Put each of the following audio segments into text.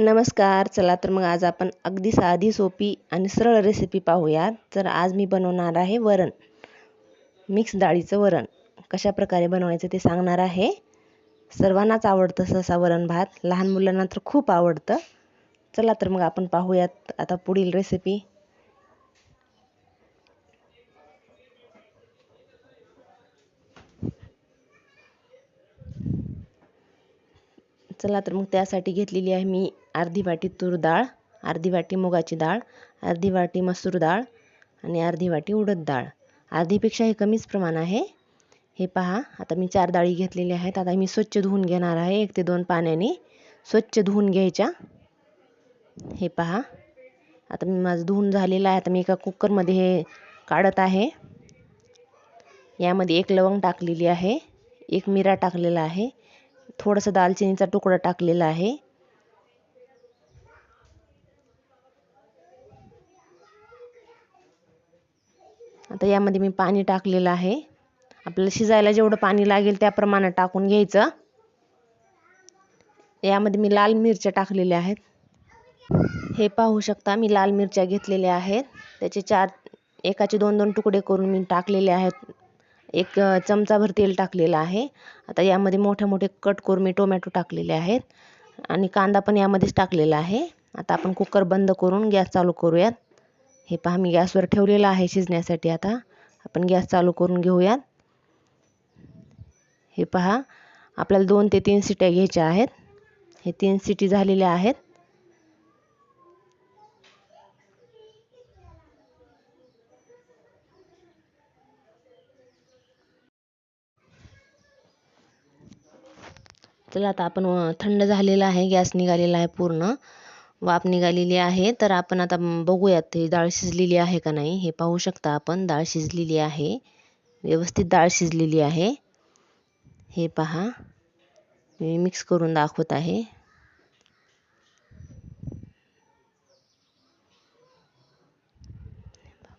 नमस्कार चला तर मग आज आपण अगदी साधी सोपी आणि सरळ रेसिपी पाहूयात. तर आज मी बनवणार आहे वरण. मिक्स डाळीचं वरण. कशा प्रकारे बनवायचं ते सांगणार आहे. सर्वांनाच आवडतं सहसा वरण भात. लहान मुलांना तर खूप आवडतं. चला तर मग आपण पाहूयात आता पुढील रेसिपी चला तर मग त्यासाठी घेतलेली आहे मी अर्धी वाटी तूर डाळ अर्धी वाटी मुगाची डाळ अर्धी वाटी मसूर डाळ आणि अर्धी वाटी उडद डाळ. अर्धीपेक्षा हे कमीच प्रमाण आहे. हे पहा आता मी चार डाळी घेतलेल्या आहेत. आता मी स्वच्छ धुवून घेणार आहे एक ते दोन पाण्याने. स्वच्छ धुवून घ्यायच्या. हे पहा आता मी माझं धुवून झालेलं आहे. आता मी एका कुकरमध्ये हे काढत आहे. यामध्ये एक लवंग टाकलेली आहे. एक मिरा टाकलेला आहे. थोडासा दालचिनीचा तुकडा टाकलेला आहे. आता यामध्ये मी पाणी टाकलेलं आहे. आपल्याला शिजायला जेवढं पाणी लागेल त्या प्रमाणात टाकून घ्यायचं. यामध्ये मी लाल मिरच्या टाकलेल्या आहेत. हे पाहू शकता मी लाल मिरच्या घेतलेल्या आहेत. त्याचे चार एकाचे दोन दोन तुकडे करून मी टाकलेले आहेत. एक चमचाभर तेल टाकलेलं आहे. आता यामध्ये मोठे मोठे कट करून मी टोमॅटो टाकलेले आहेत आणि कांदा पण यामध्येच टाकलेला आहे. आता आपण कुकर बंद करून गॅस चालू करूयात. हे पहा मी गॅसवर ठेवलेलं आहे शिजण्यासाठी आता. आपण गॅस चालू करून घेऊयात. हे पहा आपल्याला दोन ते तीन सिट्या घ्यायच्या आहेत. हे तीन सिटी झालेल्या आहेत. चला आता आपण थंड झालेला आहे गॅस निघालेला आहे पूर्ण. वाफ निघालेली आहे तर आपण आता बघूयात ही डाळ शिजलेली आहे का नाही हे पाहू शकता आपण. डाळ शिजलेली आहे व्यवस्थित डाळ शिजलेली आहे. हे पहा मी मिक्स करून दाखवत आहे.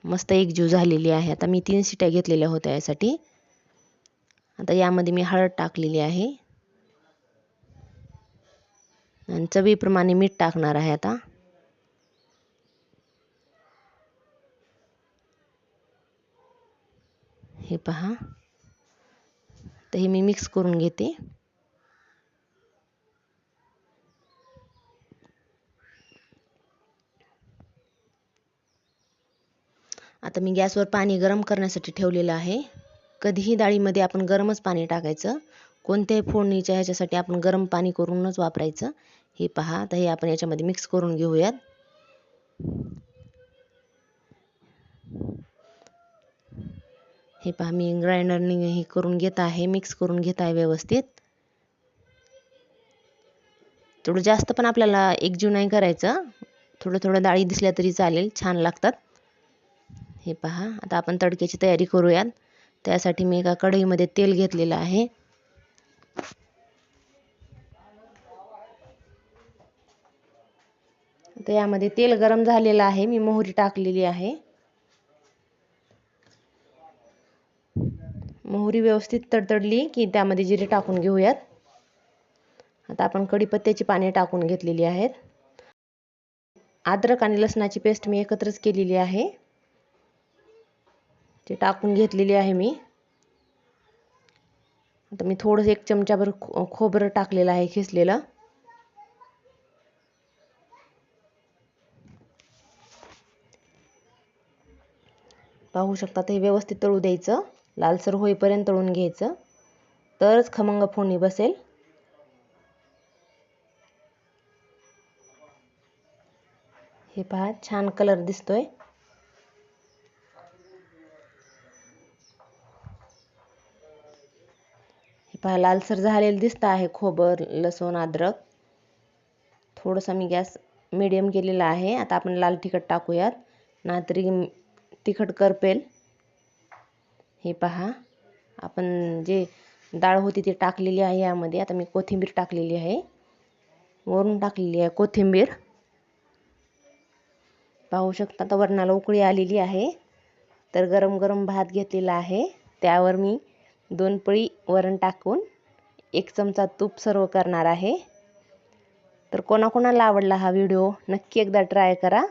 मस्त एकजीव झालेली आहे. आता मी तीन शिट्या घेतलेल्या होत्या यासाठी. आता यामध्ये मी हळद टाकलेली आहे. आणि चवीप्रमाणे मीठ टाकणार आहे आता. हे पहा. तर हे मी मिक्स करून घेते. आता मी गॅसवर पाणी गरम करण्यासाठी ठेवलेलं आहे. कधीही डाळीमध्ये आपण गरमच पाणी टाकायचं. कोणत्याही फोडणीच्या ह्याच्यासाठी आपण गरम पाणी करूनच वापरायचं. हे पहा आता हे आपण याच्यामध्ये मिक्स करून घेऊयात. हे पहा मी ग्राइंडरने हे करून घेत आहे मिक्स करून घेत आहे व्यवस्थित. थोडं जास्त पण आपल्याला एकजीव नाही करायचं. थोडं थोडं डाळी दिसल्या तरी चालेल छान लागतात. हे पहा आता आपण तडक्याची तयारी करूयात. त्यासाठी मी एका कढईमध्ये तेल घेतलेलं आहे. तर यामध्ये तेल गरम झालेलं आहे. मी मोहरी टाकलेली आहे. मोहरी व्यवस्थित तडतडली की त्यामध्ये जिरे टाकून घेऊयात. आता आपण कढीपत्त्याची पाने टाकून घेतलेली आहेत. अद्रक आणि लसणाची पेस्ट मी एकत्रच केलेली आहे. ते टाकून घेतलेली आहे मी. आता मी थोडंसं एक चमचाभर खो खोबरं टाकलेलं आहे खिसलेलं. पाहू शकता ते व्यवस्थित तळू द्यायचं. लालसर होईपर्यंत तळून घ्यायचं. तरच खमंग फोडणी बसेल. हे पहा छान कलर दिसतोय. हे पहा लालसर झालेलं दिसतं आहे खोबर लसूण अद्रक. थोडंसं मी गॅस मिडियम केलेला आहे. आता आपण लाल तिखट टाकूयात. नाहीतरी तिखट करपेल. हे पहा. आपण जे डाळ होती ती टाकलेली आहे यामध्ये. आता मी कोथिंबीर टाकलेली आहे. वरून टाकलेली आहे कोथिंबीर. पाहू शकता तर वरणाला उकळी आलेली आहे. तर गरम गरम भात घेतलेला आहे. त्यावर मी दोन पळी वरण टाकून एक चमचा तूप सर्व करणार आहे. तर कोणाकोणाला आवडला हा व्हिडिओ नक्की एकदा ट्राय करा.